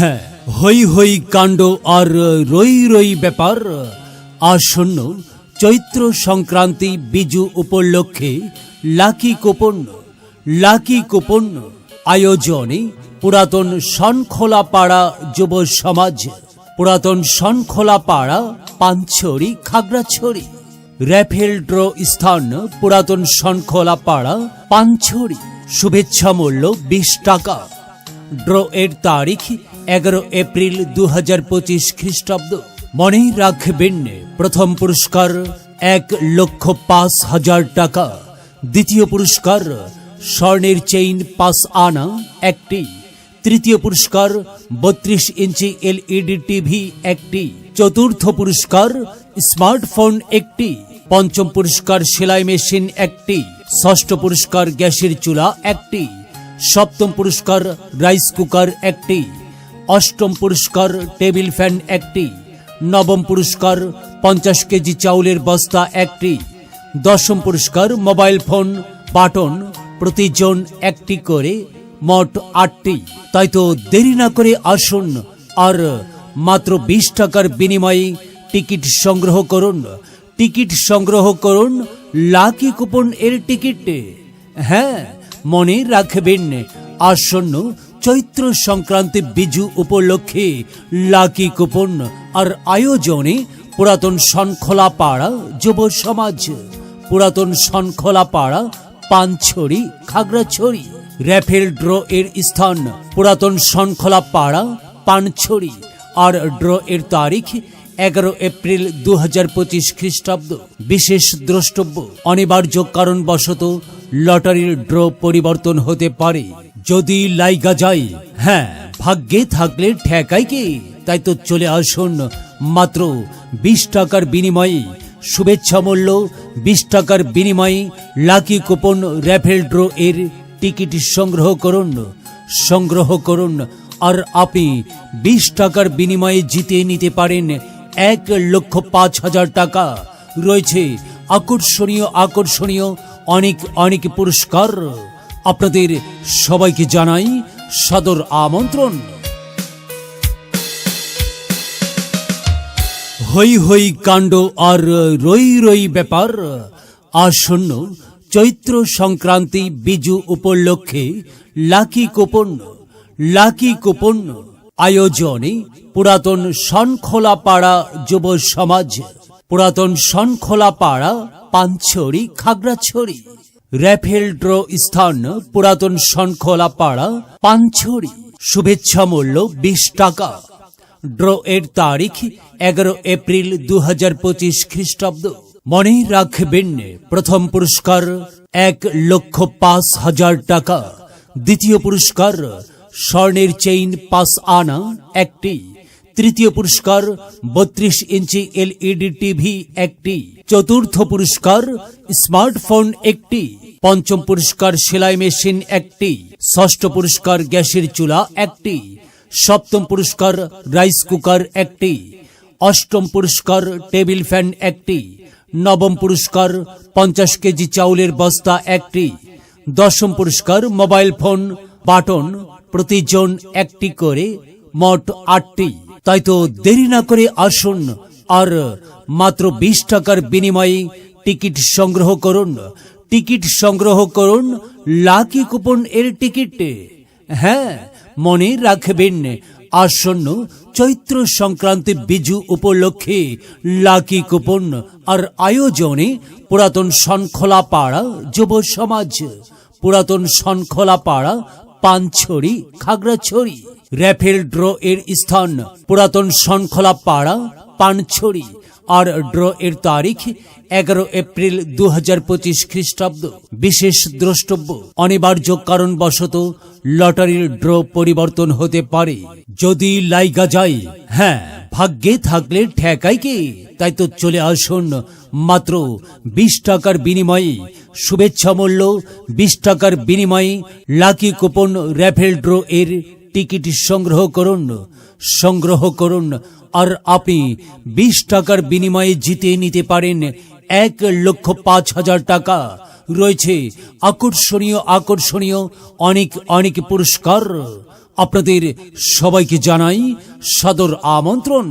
হ্যাঁ হই হই কাণ্ড আর রই রই ব্যাপার। আসন্ন চৈত্র সংক্রান্তি বিজু উপলক্ষে লাকি কুপন লাকি কুপন আয়োজনে পুরাতন সনখোলা পাড়া যুব সমাজ, পুরাতন সনখোলা পাড়া পাঞ্ছড়ি খাগড়াছড়ি র্যাফেল ড্র স্থান, পুরাতন সনখোলা পাড়া পাঞ্ছড়ি শুভেচ্ছা মূল্য বিশ টাকা। ড্র এর তারিখ এগারো এপ্রিল দু হাজার পঁচিশ খ্রিস্টাব্দ। মনে রাখবেন প্রথম পুরস্কার এক লক্ষ পাঁচ হাজার টাকা। দ্বিতীয় পুরস্কার স্বর্ণের চেইন পাঁচ আনা, একটি। তৃতীয় পুরস্কার বত্রিশ ইঞ্চি এলইডি টিভি, একটি। চতুর্থ পুরস্কার স্মার্টফোন, একটি। পঞ্চম পুরস্কার সেলাই মেশিন, একটি। ষষ্ঠ পুরস্কার গ্যাসের চুলা, একটি। সপ্তম পুরস্কার রাইস কুকার, একটি। অষ্টম পুরস্কার, টেবিল ফ্যান একটি। নবম পুরস্কার, পঞ্চাশ কেজি চাউলের বস্তা একটি। দশম পুরস্কার, মোবাইল ফোন, বাটন প্রতিজন একটি করে, মোট আটটি। তাই তো দেরি না করে আসুন আর মাত্র বিশ টাকার বিনিময়ে টিকিট সংগ্রহ করুন। টিকিট সংগ্রহ করুন লাকি কুপন এর টিকিট। হ্যাঁ মনে রাখবেন, আসন্ন চৈত্র সংক্রান্তি বিজু উপলক্ষে লাকি কুপন আর আয়োজনে পুরাতন সনখোলা পাড়া যুব সমাজ, পুরাতন সনখোলা পাড়া পানছড়ি, খাগড়াছড়ি, র্যাফেল ড্র এর স্থান, পুরাতন সনখোলা পাড়া পানছড়ি আর ড্র এর তারিখ এগারো এপ্রিল দু হাজার পঁচিশ খ্রিস্টাব্দ। বিশেষ দ্রষ্টব্য, অনিবার্য কারণবশত লটারির ড্র পরিবর্তন হতে পারে। যদি লাইগা যায় হ্যাঁ ভাগ্যে থাকলে ঠেকাই কি? তাই তো চলে আসুন মাত্র বিশ টাকার বিনিময়ে। শুভেচ্ছা মূল্য, বিশ টাকার বিনিময়ে লাকি কুপন র্যাফেল ড্র এর টিকিট সংগ্রহ করুন। সংগ্রহ করুন, আর আপনি বিশ টাকার বিনিময়ে জিতে নিতে পারেন এক লক্ষ পাঁচ হাজার টাকা। রয়েছে আকর্ষণীয় আকর্ষণীয়, অনেক অনেক পুরস্কার। আপনাদের সবাইকে জানাই সাদর আমন্ত্রণ। হই হই কাণ্ড আর রই রই ব্যাপার, আসন্ন চৈত্র সংক্রান্তি বিজু উপলক্ষে লাকি কুপন লাকি কুপন আয়োজনে পুরাতন সনখোলা পাড়া যুব সমাজ, পুরাতন সনখোলা পাড়া পাঞ্ছড়ি খাগড়াছড়ি। র্যাফেল ড্র স্থান, পুরাতন সনখোলা পাড়া পাঞ্ছড়ি শুভেচ্ছা মূল্য বিশ টাকা। ড্র এর তারিখ এগারো এপ্রিল দু হাজার পঁচিশ খ্রিস্টাব্দ। মনে রাখবেন, প্রথম পুরস্কার এক লক্ষ পাঁচ হাজার টাকা। দ্বিতীয় পুরস্কার স্বর্ণের চেইন পাঁচ আনা, একটি। তৃতীয় পুরস্কার, বত্রিশ ইঞ্চি এলইডি টিভি একটি। চতুর্থ পুরস্কার, স্মার্টফোন একটি। পঞ্চম পুরস্কার, সেলাই মেশিন একটি। ষষ্ঠ পুরস্কার, গ্যাসের চুলা একটি। সপ্তম পুরস্কার, রাইস কুকার একটি। অষ্টম পুরস্কার, টেবিল ফ্যান একটি। নবম পুরস্কার, পঞ্চাশ কেজি চাউলের বস্তা একটি। দশম পুরস্কার, মোবাইল ফোন, বাটন প্রতিজন একটি করে, মোট আটটি। তাই তো দেরি না করে আসুন আর মাত্র বিশ টাকার বিনিময়ে টিকিট সংগ্রহ করুন। টিকিট সংগ্রহ করুন লাকি কুপন এর টিকিট। হ্যাঁ মনে রাখবেন, আসন্ন চৈত্র সংক্রান্তি বিজু উপলক্ষে লাকি কুপন আর আয়োজনে পুরাতন সনখোলা পাড়া যুব সমাজ, পুরাতন সনখোলা পাড়া পানছড়ি, খাগড়াছড়ি। র্যাফেল ড্র এর স্থান, পুরাতন সনখোলা পাড়া, পানছড়ি। আর ড্র এর তারিখ এগারো এপ্রিল দু হাজার পঁচিশ খ্রিস্টাব্দ। বিশেষ দ্রষ্টব্য, অনিবার্য কারণবশত লটারির ড্র পরিবর্তন হতে পারে। যদি লাইগা যায় হ্যাঁ ভাগ্যে থাকলে ঠেকাই কি? তাই তো চলে আসুন মাত্র বিশ টাকার বিনিময়ে। শুভেচ্ছা মূল্য বিশ টাকার বিনিময়ে লাকি কুপন র্যাফেল ড্র এর টিকিট সংগ্রহ করুন সংগ্রহ করুন। আর আপনি বিশ টাকার বিনিময়ে জিতে নিতে পারেন এক লক্ষ পাঁচ হাজার টাকা। রয়েছে আকর্ষণীয় আকর্ষণীয় অনেক অনেক পুরস্কার। আপনাদের সবাইকে জানাই সাদর আমন্ত্রণ।